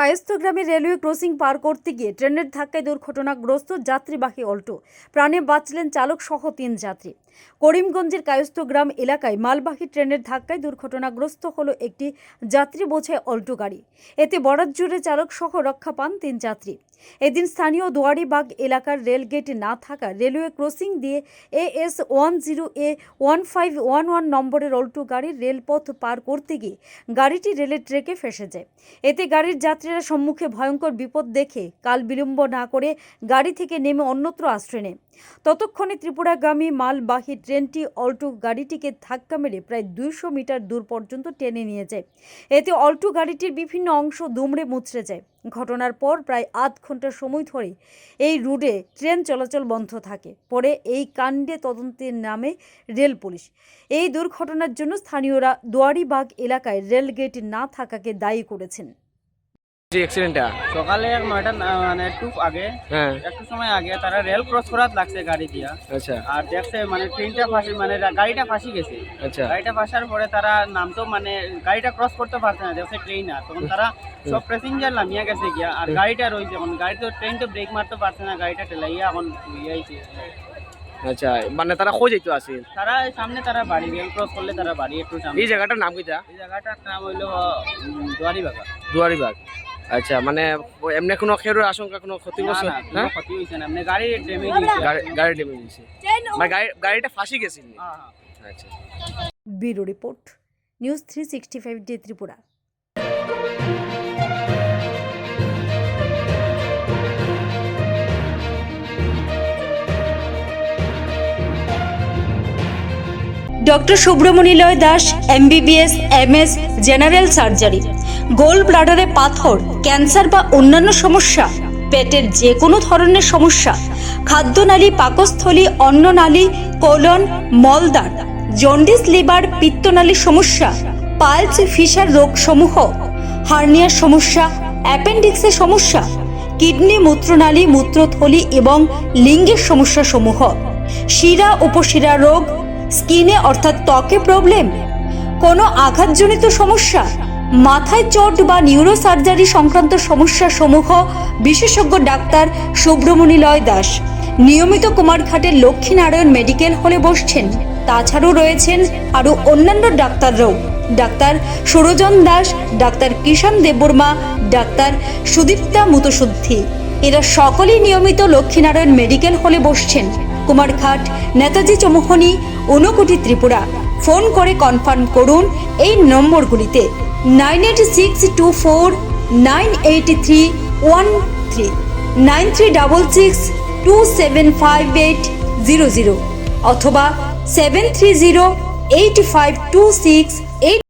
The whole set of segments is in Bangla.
কায়স্থ গ্রামে রেলওয়ে ক্রসিং পার করতে গিয়ে ট্রেনের ধাক্কায় দুর্ঘটনাগ্রস্ত যাত্রীবাহী অল্টো। প্রাণে বাঁচলেন চালক সহ তিন যাত্রী। করিমগঞ্জের কায়স্থ গ্রাম এলাকায় মালবাহী ট্রেনের ধাক্কায় দুর্ঘটনাগ্রস্ত হল একটি যাত্রী বোঝায় অল্টো গাড়ি। এতে বরাত জুড়ে চালক সহ রক্ষা পান তিন যাত্রী। এদিন স্থানীয় দুয়ারিবাগ এলাকার রেলগেট না থাকা রেলওয়ে ক্রসিং দিয়ে AS one zero A one five one one নম্বরের অল্টো গাড়ির রেলপথ পার করতে গিয়ে গাড়িটি রেলের ট্রেকে ফেসে যায়। এতে গাড়ির যাত্রীরা সম্মুখে ভয়ঙ্কর বিপদ দেখে কাল বিলম্ব না করে গাড়ি থেকে নেমে অন্যত্র আশ্রয় নেয়। ততক্ষণে ত্রিপুরাগামী মালবাহী ট্রেনটি অল্টো গাড়িটিকে ধাক্কা মেরে প্রায় দুইশো মিটার দূর পর্যন্ত টেনে নিয়ে যায়। এতে অল্টো গাড়িটির বিভিন্ন অংশ দুমড়ে মুচড়ে যায়। ঘটনার পর প্রায় আধ ঘণ্টা সময় ধরে এই রুটে ট্রেন চলাচল বন্ধ থাকে। পরে এই কাণ্ডে তদন্তের নামে রেল পুলিশ। এই দুর্ঘটনার জন্য স্থানীয়রা দোয়ারিবাগ এলাকায় রেলগেট না থাকাকে দায়ী করেছেন। যে অ্যাক্সিডেন্টটা সকালে এক নয়টা মানে একটু আগে হ্যাঁ। একটু সময় আগে তারা রেল ক্রস করাত লাগছে গাড়ি দিয়া। আচ্ছা। আর দেখছে মানে ট্রেনটা ফাঁসি মানে গাড়িটা ফাঁসি গেছে। আচ্ছা। গাড়িটা ফাঁসার পরে তারা নামতো মানে গাড়িটা ক্রস করতে পারছে না দেখছে ট্রেন আর। তখন তারা সব প্যাসেঞ্জার নামিয়ে গেছে গিয়া আর গাড়িটা রয়েছে এখন গাড়ি তো ট্রেন তো ব্রেক মারতে পারছে না গাড়িটা টেলাইয়া এখন ইয়েছে আচ্ছা মানে তারা খোঁজ যাইতো আসে? তারা সামনে তারা বাড়ি রেল ক্রস করলে তারা বাড়ি একটু সামনে। এই জায়গাটার নাম কিটা এই জায়গাটার নাম হইল দুয়ারি বাগা দুয়ারিবাগ। আচ্ছা মানে এমনি কোনো খেরোর আশঙ্কা কোনো না ক্ষতিগ্রস্ত না হ্যাঁ? ক্ষতি হয়েছে না। মানে গাড়ি ড্যামেজ হয়েছে। গাড়ি ডেমে গেছে মানে গাড়ি গাড়িটা ফাঁসি গেছিল হ্যাঁ হ্যাঁ। আচ্ছা। Bureau report news three sixty five day Tripura. Doctor Subramaniloy Das MBBS MS general surgery. Gall ব্লাডারে পাথর, ক্যান্সার বা অন্যান্য সমস্যা, পেটের যে কোনো ধরনের সমস্যা খাদ্যনালী পাকস্থলী অন্ননালী কোলন মলদার জন্ডিস, লিভার, পিত্তনালীর সমস্যা, পালস, ফিশার রোগসমূহ, হার্নিয়ার সমস্যা, অ্যাপেন্ডিক্সের সমস্যা, কিডনি, মূত্রনালী, মূত্রথলি এবং লিঙ্গের সমস্যা সমূহ শিরা, উপশিরা রোগ, স্কিনে অর্থাৎ ত্বকে প্রবলেম, কোনো আঘাতজনিত সমস্যা মাথায় চোট বা নিউরো সার্জারি সংক্রান্ত সমস্যা সমূহ বিশেষজ্ঞ ডাক্তার সুব্রমণিলয় দাস। নিয়মিত কুমারঘাটের লক্ষ্মীনারায়ণ মেডিকেল হলে বসছেন। তাছাড়াও রয়েছেন আরও অন্যান্য ডাক্তাররাও। Doctor Surajan Das, doctor Kishan Debbarma, doctor Sudipta Mutsuddi এরা সকলেই নিয়মিত লক্ষ্মীনারায়ণ মেডিকেল হলে বসছেন। কুমারঘাট, নেতাজি চৌমুহনী, ঊনকোটি ত্রিপুরা। ফোন করে কনফার্ম করুন এই নম্বরগুলিতে। Nine eight six two four nine eight three one three nine three double six two seven five eight zero zero অথবা seven three zero eight five two six eight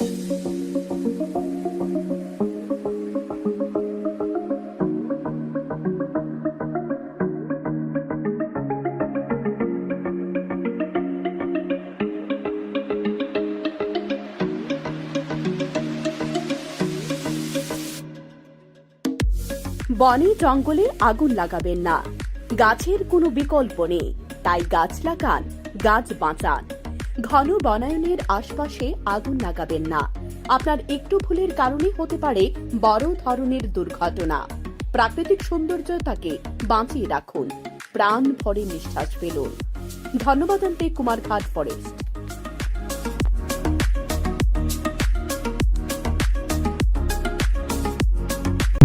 বনে জঙ্গলে আগুন লাগাবেন না। গাছের কোনো বিকল্প নেই। তাই গাছ লাগান গাছ বাঁচান। ঘন বনায়নের আশপাশে আগুন লাগাবেন না। আপনার একটু ভুলের কারণে হতে পারে বড় ধরনের দুর্ঘটনা। প্রাকৃতিক সৌন্দর্যতাকে বাঁচিয়ে রাখুন। প্রাণ ভরে নিঃশ্বাস ফেলুন। ধন্যবাদ আনতে Kumarghat forest.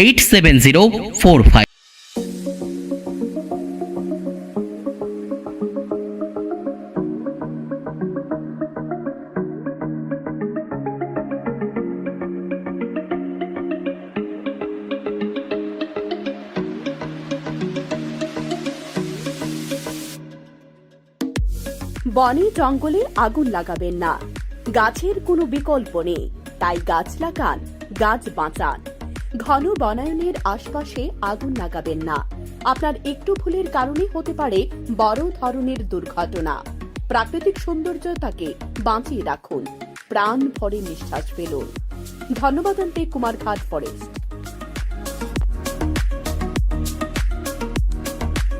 eight seven zero four five বনে জঙ্গলে আগুন লাগাবেন না। গাছের কোনো বিকল্প নেই। তাই গাছ লাগান, গাছ বাঁচান। ঘন বনায়নের আশপাশে আগুন লাগাবেন না। আপনার একটু ভুলের কারণে হতে পারে বড় ধরনের দুর্ঘটনা। প্রাকৃতিক সৌন্দর্যতাকে বাঁচিয়ে রাখুন। প্রাণ ভরে নিঃশ্বাস ফেলুন। ধন্যবাদ কুমার কুমারঘাট ফরেস্ট